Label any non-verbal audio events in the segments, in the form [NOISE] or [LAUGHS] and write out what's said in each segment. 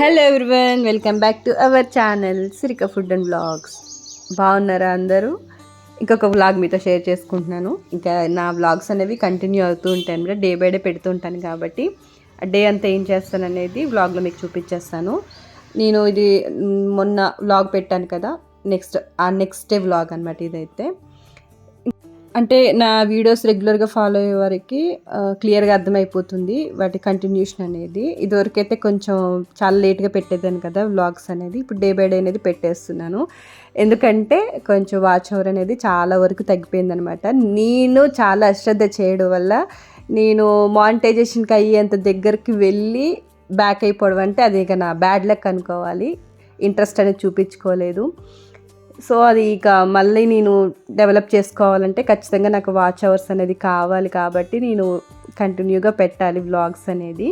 Hello everyone welcome back to our channel Sirika food and blogs బాగున్నారా అందరూ? ఇంకొక vlog మీతో షేర్ చేసుకుంటున్నాను. ఇంకా నా వ్లాగ్స్ అనేవి కంటిన్యూ అవుతూ ఉంటాయి అనమాట. డే బై డే పెడుతూ ఉంటాను కాబట్టి డే అంతా ఏం చేస్తాను అనేది వ్లాగ్లో మీకు చూపించేస్తాను. నేను ఇది మొన్న వ్లాగ్ పెట్టాను కదా నెక్స్ట్ ఆ నెక్స్ట్ డే వ్లాగ్ అనమాట ఇదైతే. అంటే నా వీడియోస్ రెగ్యులర్గా ఫాలో అయ్యే వారికి క్లియర్గా అర్థమైపోతుంది వాటి కంటిన్యూషన్ అనేది. ఇదివరకైతే కొంచెం చాలా లేట్గా పెట్టేదాన్ని కదా వ్లాగ్స్ అనేది. ఇప్పుడు డే బై డే అనేది పెట్టేస్తున్నాను. ఎందుకంటే కొంచెం వాచ్ అవర్ అనేది చాలా వరకు తగ్గిపోయిందనమాట నేను చాలా అశ్రద్ధ చేయడం వల్ల నేను మానిటైజేషన్కి అయ్యేంత దగ్గరికి వెళ్ళి బ్యాక్ అయిపోవడం అంటే అది ఇక నా బ్యాడ్ లక్ అనుకోవాలి. ఇంట్రెస్ట్ అనేది చూపించుకోలేదు. సో అది ఇక మళ్ళీ నేను డెవలప్ చేసుకోవాలంటే ఖచ్చితంగా నాకు వాచ్ అవర్స్ అనేది కావాలి కాబట్టి నేను కంటిన్యూగా పెట్టాలి వ్లాగ్స్ అనేది.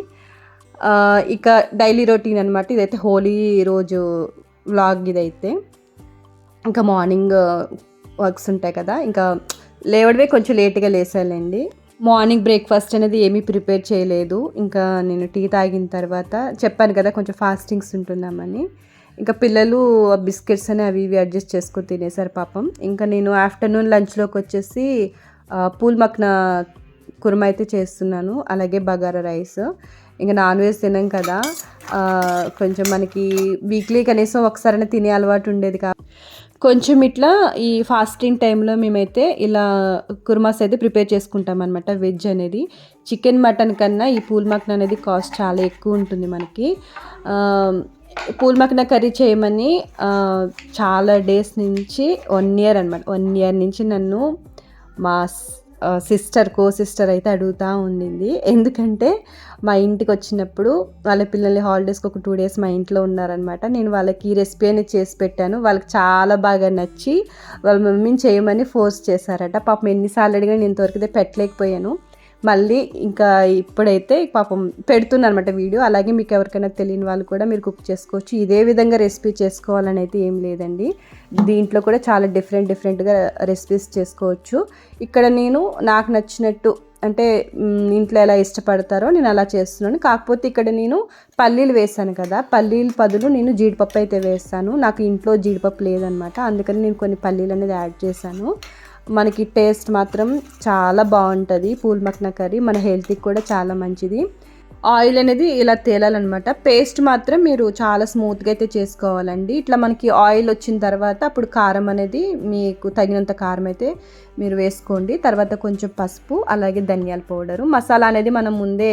ఇక డైలీ రొటీన్ అనమాట ఇదైతే హోలీ రోజు వ్లాగ్ ఇదైతే. ఇంకా మార్నింగ్ వర్క్స్ ఉంటాయి కదా. ఇంకా లేవడమే కొంచెం లేట్గా లేసాలండి. మార్నింగ్ బ్రేక్ఫాస్ట్ అనేది ఏమీ ప్రిపేర్ చేయలేదు. ఇంకా నేను టీ తాగిన తర్వాత చెప్పాను కదా కొంచెం ఫాస్టింగ్స్ ఉంటున్నామని. ఇంకా పిల్లలు బిస్కెట్స్ అని అవి ఇవి అడ్జస్ట్ చేసుకొని తినేసారు పాపం. ఇంకా నేను ఆఫ్టర్నూన్ లంచ్లోకి వచ్చేసి పూల్ మక్న కుర్మ అయితే చేస్తున్నాను అలాగే బగారా రైస్. ఇంకా నాన్ వెజ్ తినాం కదా కొంచెం మనకి వీక్లీ కనీసం ఒకసారైనా తినే అలవాటు ఉండేది కా కొంచెం ఇట్లా ఈ ఫాస్టింగ్ టైంలో మేమైతే ఇలా కుర్మాస్ అయితే ప్రిపేర్ చేసుకుంటాం అనమాట వెజ్ అనేది. చికెన్ మటన్ కన్నా ఈ పూల్ మక్న అనేది కాస్ట్ చాలా ఎక్కువ ఉంటుంది మనకి. ఆ, కర్రీ చేయమని చాలా డేస్ నుంచి వన్ ఇయర్ అనమాట వన్ ఇయర్ నుంచి నన్ను మా సిస్టర్ కో సిస్టర్ అయితే అడుగుతూ ఉండింది. ఎందుకంటే మా ఇంటికి వచ్చినప్పుడు వాళ్ళ పిల్లల్ని హాలిడేస్కి ఒక టూ డేస్ మా ఇంట్లో ఉన్నారనమాట నేను వాళ్ళకి ఈ రెసిపీ అనేది చేసి పెట్టాను. వాళ్ళకి చాలా బాగా నచ్చి వాళ్ళ మమ్మీని చేయమని ఫోర్స్ చేశారట. పాపం ఎన్నిసార్లు అడిగినా నేను ఇంతవరకు అయితే పెట్టలేకపోయాను. మళ్ళీ ఇంకా ఇప్పుడైతే పాపం పెడుతున్నాను వీడియో. అలాగే మీకు ఎవరికైనా తెలియని వాళ్ళు కూడా మీరు కుక్ చేసుకోవచ్చు. ఇదే విధంగా రెసిపీ చేసుకోవాలని అయితే ఏం లేదండి. దీంట్లో కూడా చాలా డిఫరెంట్ డిఫరెంట్గా రెసిపీస్ చేసుకోవచ్చు. ఇక్కడ నేను నాకు నచ్చినట్టు అంటే ఇంట్లో ఎలా ఇష్టపడతారో నేను అలా చేస్తున్నాను. కాకపోతే ఇక్కడ నేను పల్లీలు వేసాను కదా పల్లీల పదులు నేను జీడిపప్పు అయితే వేస్తాను. నాకు ఇంట్లో జీడిపప్పు లేదనమాట అందుకని నేను కొన్ని పల్లీలు అనేది యాడ్ చేశాను. మనకి టేస్ట్ మాత్రం చాలా బాగుంటుంది. పూల్ మక్న కర్రీ మన హెల్త్కి కూడా చాలా మంచిది. ఆయిల్ అనేది ఇలా తేలాలన్నమాట. పేస్ట్ మాత్రం మీరు చాలా స్మూత్గా అయితే చేసుకోవాలండి. ఇట్లా మనకి ఆయిల్ వచ్చిన తర్వాత అప్పుడు కారం అనేది మీకు తగినంత కారం అయితే మీరు వేసుకోండి. తర్వాత కొంచెం పసుపు అలాగే ధనియాల పౌడరు. మసాలా అనేది మనం ముందే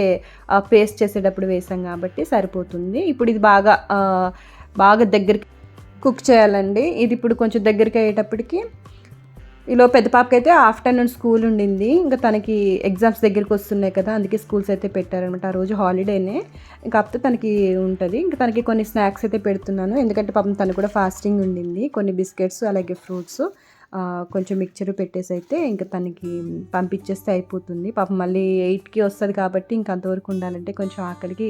పేస్ట్ చేసేటప్పుడు వేసాం కాబట్టి సరిపోతుంది. ఇప్పుడు ఇది బాగా బాగా దగ్గరికి కుక్ చేయాలండి. ఇది ఇప్పుడు కొంచెం దగ్గరికి అయ్యేటప్పటికి ఈలో పెద్ద పాపకి అయితే ఆఫ్టర్నూన్ స్కూల్ ఉండింది. ఇంకా తనకి ఎగ్జామ్స్ దగ్గరికి వస్తున్నాయి కదా అందుకే స్కూల్స్ అయితే పెట్టారనమాట ఆ రోజు హాలిడేనే. ఇంకా కాకపోతే తనకి ఉంటుంది. ఇంకా తనకి కొన్ని స్నాక్స్ అయితే పెడుతున్నాను. ఎందుకంటే పాపం తను కూడా ఫాస్టింగ్ ఉండింది. కొన్ని బిస్కెట్స్ అలాగే ఫ్రూట్స్ కొంచెం మిక్చర్ పెట్టేసి అయితే ఇంకా తనకి పంపించేస్తే అయిపోతుంది. పాపం మళ్ళీ ఎయిట్కి వస్తుంది కాబట్టి ఇంక అంతవరకు ఉండాలంటే కొంచెం ఆకలికి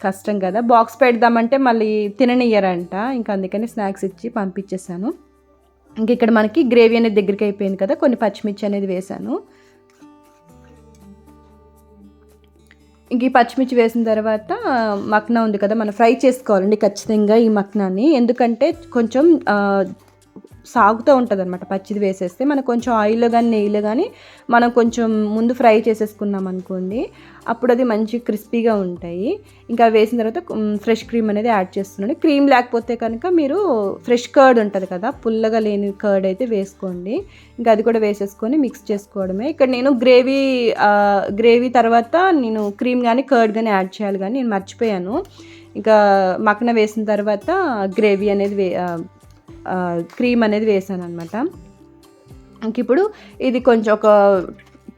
కష్టం కదా. బాక్స్ పెడదామంటే మళ్ళీ తిననియ్యరంట. ఇంకా అందుకని స్నాక్స్ ఇచ్చి పంపించేసాను ఇంక ఇక్కడ మనకి గ్రేవీ అనేది దగ్గరికి అయిపోయింది కదా కొన్ని పచ్చిమిర్చి అనేది వేసాను ఇంక ఈ పచ్చిమిర్చి వేసిన తర్వాత మక్నా ఉంది కదా మనం ఫ్రై చేసుకోవాలండి ఖచ్చితంగా ఈ మక్నాని. ఎందుకంటే కొంచెం సాగుతూ ఉంటుంది అనమాట పచ్చిది వేసేస్తే మనకు కొంచెం ఆయిల్లో కానీ నెయ్యిలో కానీ మనం కొంచెం ముందు ఫ్రై చేసేసుకున్నాం అనుకోండి అప్పుడు అది మంచి క్రిస్పీగా ఉంటాయి. ఇంకా వేసిన తర్వాత ఫ్రెష్ క్రీమ్ అనేది యాడ్ చేస్తున్నాను. క్రీమ్ లేకపోతే కనుక మీరు ఫ్రెష్ కర్డ్ ఉంటుంది కదా పుల్లగా లేని కర్డ్ అయితే వేసుకోండి. ఇంకా అది కూడా వేసేసుకొని మిక్స్ చేసుకోవడమే. ఇక్కడ నేను గ్రేవీ గ్రేవీ తర్వాత నేను క్రీమ్ కానీ కర్డ్ కానీ యాడ్ చేయాలి కానీ నేను మర్చిపోయాను. ఇంకా మక్కన వేసిన తర్వాత గ్రేవీ అనేది వే క్రీమ్ అనేది వేసాను అనమాట ఇప్పుడు ఇది కొంచెం ఒక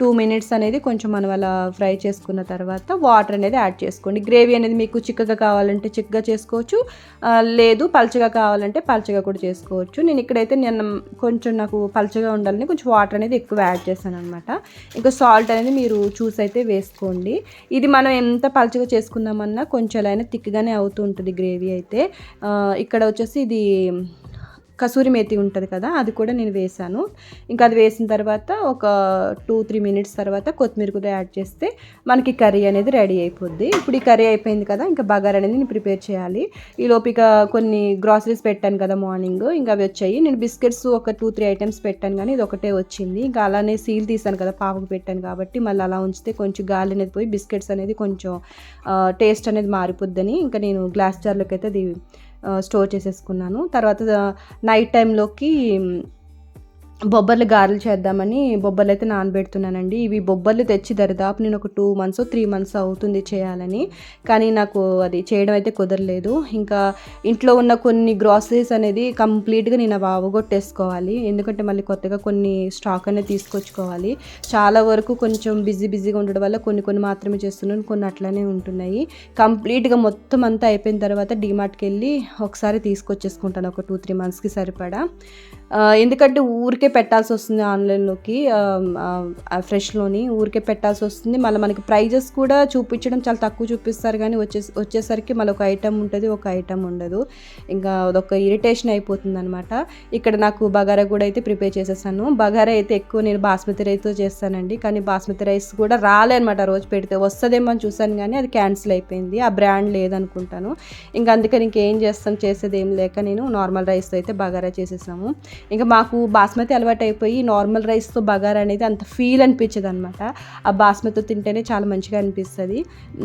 టూ మినిట్స్ అనేది కొంచెం మనం అలా ఫ్రై చేసుకున్న తర్వాత వాటర్ అనేది యాడ్ చేసుకోండి. గ్రేవీ అనేది మీకు చిక్కగా కావాలంటే చిక్కగా చేసుకోవచ్చు. లేదు పల్చగా కావాలంటే పల్చగా కూడా చేసుకోవచ్చు. నేను ఇక్కడైతే నేను కొంచెం నాకు పల్చగా ఉండాలని కొంచెం వాటర్ అనేది ఎక్కువ యాడ్ చేశాను అనమాట ఇంకా సాల్ట్ అనేది మీరు చూసి అయితే వేసుకోండి. ఇది మనం ఎంత పల్చగా చేసుకుందామన్నా కొంచెం ఎలా అయినా థిక్గానే అవుతూ ఉంటుంది గ్రేవీ అయితే. ఇక్కడ వచ్చేసి ఇది కసూరి మేతి ఉంటుంది కదా అది కూడా నేను వేసాను. ఇంకా అది వేసిన తర్వాత ఒక టూ త్రీ మినిట్స్ తర్వాత కొత్తిమీర కూడా యాడ్ చేస్తే మనకి కర్రీ అనేది రెడీ అయిపోద్ది. ఇప్పుడు ఈ కర్రీ అయిపోయింది కదా ఇంకా బగార్ అనేది నేను ప్రిపేర్ చేయాలి. ఈ లోపిక కొన్ని గ్రాసరీస్ పెట్టాను కదా మార్నింగ్ ఇంకా అవి వచ్చాయి. నేను బిస్కెట్స్ ఒక టూ త్రీ ఐటమ్స్ పెట్టాను కానీ ఇది ఒకటే వచ్చింది. ఇంకా అలానే సీల్ తీసాను కదా పాపకు పెట్టాను కాబట్టి మళ్ళీ అలా ఉంచితే కొంచెం గాలి అనేది పోయి బిస్కెట్స్ అనేది కొంచెం టేస్ట్ అనేది మారిపోద్దని ఇంకా నేను గ్లాస్ జార్లోకి అయితే అది స్టోర్ చేసేసుకున్నాను. తర్వాత నైట్ టైంలోకి బొబ్బర్లు గారెలు చేద్దామని బొబ్బర్లు అయితే నానబెడుతున్నానండి. ఇవి బొబ్బర్లు తెచ్చి దరిదాపు నేను ఒక టూ మంత్స్ త్రీ మంత్స్ అవుతుంది చేయాలని. కానీ నాకు అది చేయడం అయితే కుదరలేదు. ఇంకా ఇంట్లో ఉన్న కొన్ని గ్రాసరీస్ అనేది కంప్లీట్గా నేను అవి అవగొట్టేసుకోవాలి ఎందుకంటే మళ్ళీ కొత్తగా కొన్ని స్టాక్ అనేది తీసుకొచ్చుకోవాలి. చాలా వరకు కొంచెం బిజీ బిజీగా ఉండడం వల్ల కొన్ని కొన్ని మాత్రమే చేస్తున్నాను. కొన్ని అట్లానే ఉంటున్నాయి. కంప్లీట్గా మొత్తం అంతా అయిపోయిన తర్వాత డిమార్ట్కి వెళ్ళి ఒకసారి తీసుకొచ్చేసుకుంటాను. ఒక టూ త్రీ మంత్స్కి సరిపడా. ఎందుకంటే ఊరికే పెట్టాల్సి వస్తుంది ఆన్లైన్లోకి ఫ్రెష్లోని ఊరికే పెట్టాల్సి వస్తుంది. మళ్ళీ మనకి ప్రైజెస్ కూడా చూపించడం చాలా తక్కువ చూపిస్తారు కానీ వచ్చే వచ్చేసరికి మళ్ళీ ఒక ఐటమ్ ఉంటుంది ఒక ఐటమ్ ఉండదు. ఇంకా అదొక ఇరిటేషన్ అయిపోతుంది అనమాట ఇక్కడ నాకు బగారా కూడా అయితే ప్రిపేర్ చేసేసాను. బగారా అయితే ఎక్కువ నేను బాస్మతి రైస్తో చేస్తానండి. కానీ బాస్మతి రైస్ కూడా రాలే అనమాట రోజు పెడితే. వస్తుందేమో అని చూసాను కానీ అది క్యాన్సిల్ అయిపోయింది. ఆ బ్రాండ్ లేదనుకుంటాను. ఇంకా అందుకని ఇంకేం చేస్తాం చేసేది ఏం లేక నేను నార్మల్ రైస్తో అయితే బగారా చేసేసాము. ఇంకా మాకు బాస్మతి అలవాటు అయిపోయి నార్మల్ రైస్తో బగారా అనేది అంత ఫీల్ అనిపించదు అనమాట ఆ బాస్మతితో తింటేనే చాలా మంచిగా అనిపిస్తుంది.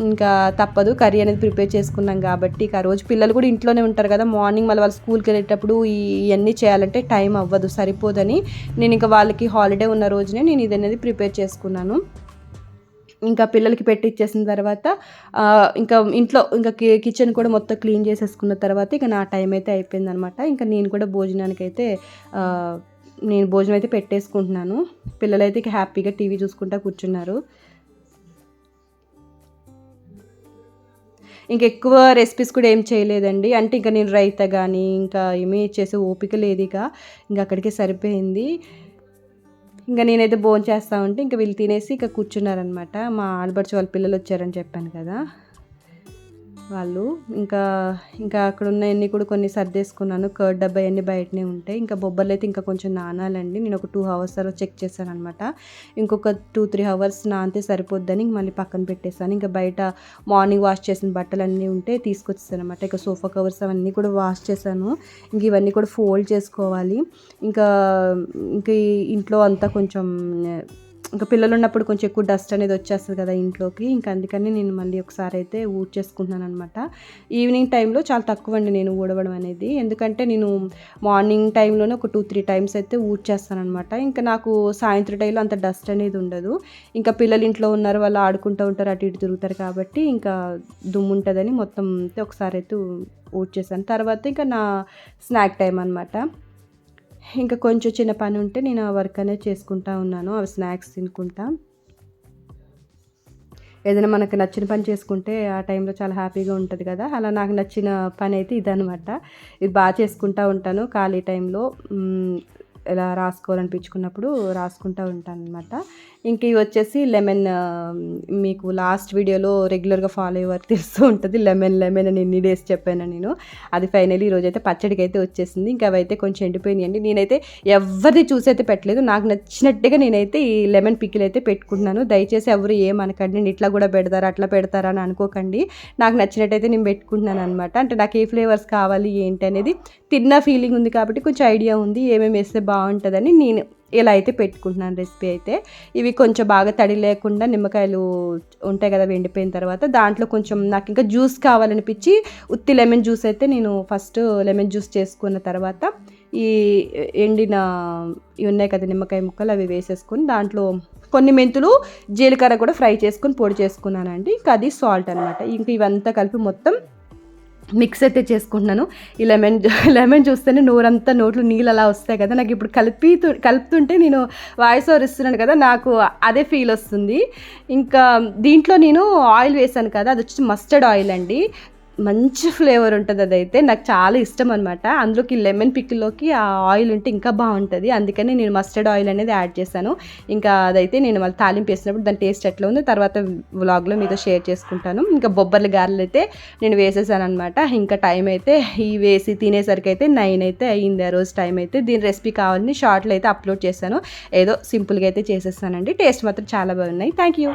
ఇంకా తప్పదు కర్రీ అనేది ప్రిపేర్ చేసుకున్నాం కాబట్టి ఇక ఆ రోజు పిల్లలు కూడా ఇంట్లోనే ఉంటారు కదా మార్నింగ్ మళ్ళీ వాళ్ళు స్కూల్కి వెళ్ళేటప్పుడు ఇవన్నీ చేయాలంటే టైం అవ్వదు సరిపోదని. నేను ఇంకా వాళ్ళకి హాలిడే ఉన్న రోజునే నేను ఇది అనేది ప్రిపేర్ చేసుకున్నాను. ఇంకా పిల్లలకి పెట్టి ఇచ్చేసిన తర్వాత ఇంకా ఇంట్లో ఇంకా కిచెన్ కూడా మొత్తం క్లీన్ చేసేసుకున్న తర్వాత ఇక నా టైం అయితే అయిపోయిందనమాట ఇంకా నేను కూడా భోజనానికి అయితే నేను భోజనం అయితే పెట్టేసుకుంటున్నాను. పిల్లలైతే ఇక హ్యాపీగా టీవీ చూసుకుంటా కూర్చున్నారు. ఇంక ఎక్కువ రెసిపీస్ కూడా ఏం చేయలేదండి. అంటే ఇంకా నేను రైతా కానీ ఇంకా ఏమీ చేసే ఓపిక లేదు ఇక. ఇంకా అక్కడికే సరిపోయింది. ఇంకా నేనైతే భోజనం చేస్తా ఉంటే ఇంకా వీళ్ళు తినేసి ఇక కూర్చున్నారనమాట మా ఆడబడుచు వాళ్ళ పిల్లలు వచ్చారని చెప్పాను కదా. వాళ్ళు. ఇంకా ఇంకా అక్కడ ఉన్నవన్నీ కూడా కొన్ని సర్దేసుకున్నాను. కర్డ్ డబ్బా అన్నీ బయటనే ఉంటాయి ఇంకా బొబ్బర్లు అయితే ఇంకా కొంచెం నానాలండి. నేను ఒక టూ అవర్స్ తర్వాత చెక్ చేశాను అనమాట ఇంకొక టూ త్రీ అవర్స్ నానితే సరిపోద్దని మళ్ళీ పక్కన పెట్టేశాను. ఇంకా బయట మార్నింగ్ వాష్ చేసిన బట్టలు అన్నీ ఉంటే తీసుకొచ్చేసాను అనమాట ఇక సోఫా కవర్స్ అవన్నీ కూడా వాష్ చేశాను. ఇంక ఇవన్నీ కూడా ఫోల్డ్ చేసుకోవాలి. ఇంకా ఇంకా ఇంట్లో అంతా కొంచెం ఇంకా పిల్లలు ఉన్నప్పుడు కొంచెం ఎక్కువ డస్ట్ అనేది వచ్చేస్తుంది కదా ఇంట్లోకి. ఇంకా అందుకని నేను మళ్ళీ ఒకసారి అయితే ఊడ్చేసుకుంటున్నాను అనమాట ఈవినింగ్ టైంలో చాలా తక్కువ అండి నేను ఊడవడం అనేది. ఎందుకంటే నేను మార్నింగ్ టైంలోనే ఒక టూ త్రీ టైమ్స్ అయితే ఊడ్చేస్తాను అనమాట ఇంకా నాకు సాయంత్రం టైంలో అంత డస్ట్ అనేది ఉండదు. ఇంకా పిల్లలు ఇంట్లో ఉన్నారు వాళ్ళు ఆడుకుంటూ ఉంటారు అటు ఇటు తిరుగుతారు కాబట్టి ఇంకా దుమ్ము ఉంటుందని మొత్తం ఒకసారి అయితే ఊడ్చేసాను తర్వాత ఇంకా నా స్నాక్ టైం అనమాట ఇంకా కొంచెం చిన్న పని ఉంటే నేను ఆ వర్క్ అనేది చేసుకుంటా ఉన్నాను. అవి స్నాక్స్ తినుకుంటా. ఏదైనా మనకు నచ్చిన పని చేసుకుంటే ఆ టైంలో చాలా హ్యాపీగా ఉంటుంది కదా. అలా నాకు నచ్చిన పని అయితే ఇదనమాట ఇది బాగా చేసుకుంటూ ఉంటాను ఖాళీ టైంలో. ఎలా రాసుకోవాలనిపించుకున్నప్పుడు రాసుకుంటూ ఉంటాను అనమాట ఇంక ఇవి వచ్చేసి లెమన్ మీకు లాస్ట్ వీడియోలో రెగ్యులర్గా ఫాలో అయ్యేవారు తెలుస్తూ ఉంటుంది. లెమన్ లెమన్ అని ఎన్ని డేస్ చెప్పాను నేను. అది ఫైనల్లీ ఈరోజు అయితే పచ్చడికి అయితే వచ్చేసింది. ఇంకా అవైతే కొంచెం ఎండిపోయినాయండి. నేనైతే ఎవరిది చూసి అయితే పెట్టలేదు. నాకు నచ్చినట్టుగా నేనైతే ఈ లెమన్ పికిల్ అయితే పెట్టుకుంటున్నాను. దయచేసి ఎవరు ఏమనకండి. నేను ఇట్లా కూడా పెడతారా అట్లా పెడతారా అని అనుకోకండి. నాకు నచ్చినట్టయితే నేను పెట్టుకుంటున్నాను అనమాట అంటే నాకు ఏ ఫ్లేవర్స్ కావాలి ఏంటి అనేది తిన్న ఫీలింగ్ ఉంది కాబట్టి కొంచెం ఐడియా ఉంది. ఏమేమి వేస్తే బాగుంటుందని నేను ఇలా అయితే పెట్టుకుంటున్నాను రెసిపీ అయితే. ఇవి కొంచెం బాగా తడి లేకుండా నిమ్మకాయలు ఉంటాయి కదా వెండిపోయిన తర్వాత దాంట్లో కొంచెం నాకు ఇంకా జ్యూస్ కావాలనిపించి ఉత్తి లెమన్ జ్యూస్ అయితే నేను ఫస్ట్ లెమన్ జ్యూస్ చేసుకున్న తర్వాత ఈ ఎండిన ఇవి ఉన్నాయి కదా నిమ్మకాయ ముక్కలు అవి వేసేసుకొని దాంట్లో కొన్ని మెంతులు జీలకర్ర కూడా ఫ్రై చేసుకొని పొడి చేసుకున్నానండి. ఇంకా అది సాల్ట్ అనమాట ఇంకా ఇవంతా కలిపి మొత్తం మిక్స్ అయితే చేసుకుంటున్నాను. ఈ లెమన్ [LAUGHS] లెమన్ చూస్తేనే నోరంతా నోట్లు నీళ్ళు అలా వస్తాయి కదా. నాకు ఇప్పుడు కలిపి కలుపుతుంటే నేను వాయిస్ ఓవర్ ఇస్తున్నాను కదా నాకు అదే ఫీల్ వస్తుంది. ఇంకా దీంట్లో నేను ఆయిల్ వేసాను కదా అది వచ్చి మస్టర్డ్ ఆయిల్ అండి. మంచి ఫ్లేవర్ ఉంటుంది అదైతే. నాకు చాలా ఇష్టం అనమాట అందులోకి లెమన్ పిక్లోకి ఆ ఆయిల్ ఉంటే ఇంకా బాగుంటుంది. అందుకని నేను మస్టర్డ్ ఆయిల్ అనేది యాడ్ చేశాను. ఇంకా అదైతే నేను మళ్ళీ తాలింపు వేసినప్పుడు దాని టేస్ట్ ఎట్లా ఉందో తర్వాత వ్లాగ్లో మీతో షేర్ చేసుకుంటాను. ఇంకా బొబ్బర్ల గారెలు అయితే నేను వేసేసాను అనమాట ఇంకా టైం అయితే ఈ వేసి తినేసరికి అయితే నైన్ అయితే అయ్యింది ఆ రోజు టైం అయితే దీని రెసిపీ కావాలని షార్ట్లో అయితే అప్లోడ్ చేశాను. ఏదో సింపుల్గా అయితే చేసేస్తానండి. టేస్ట్ మాత్రం చాలా బాగున్నాయి. Thank you.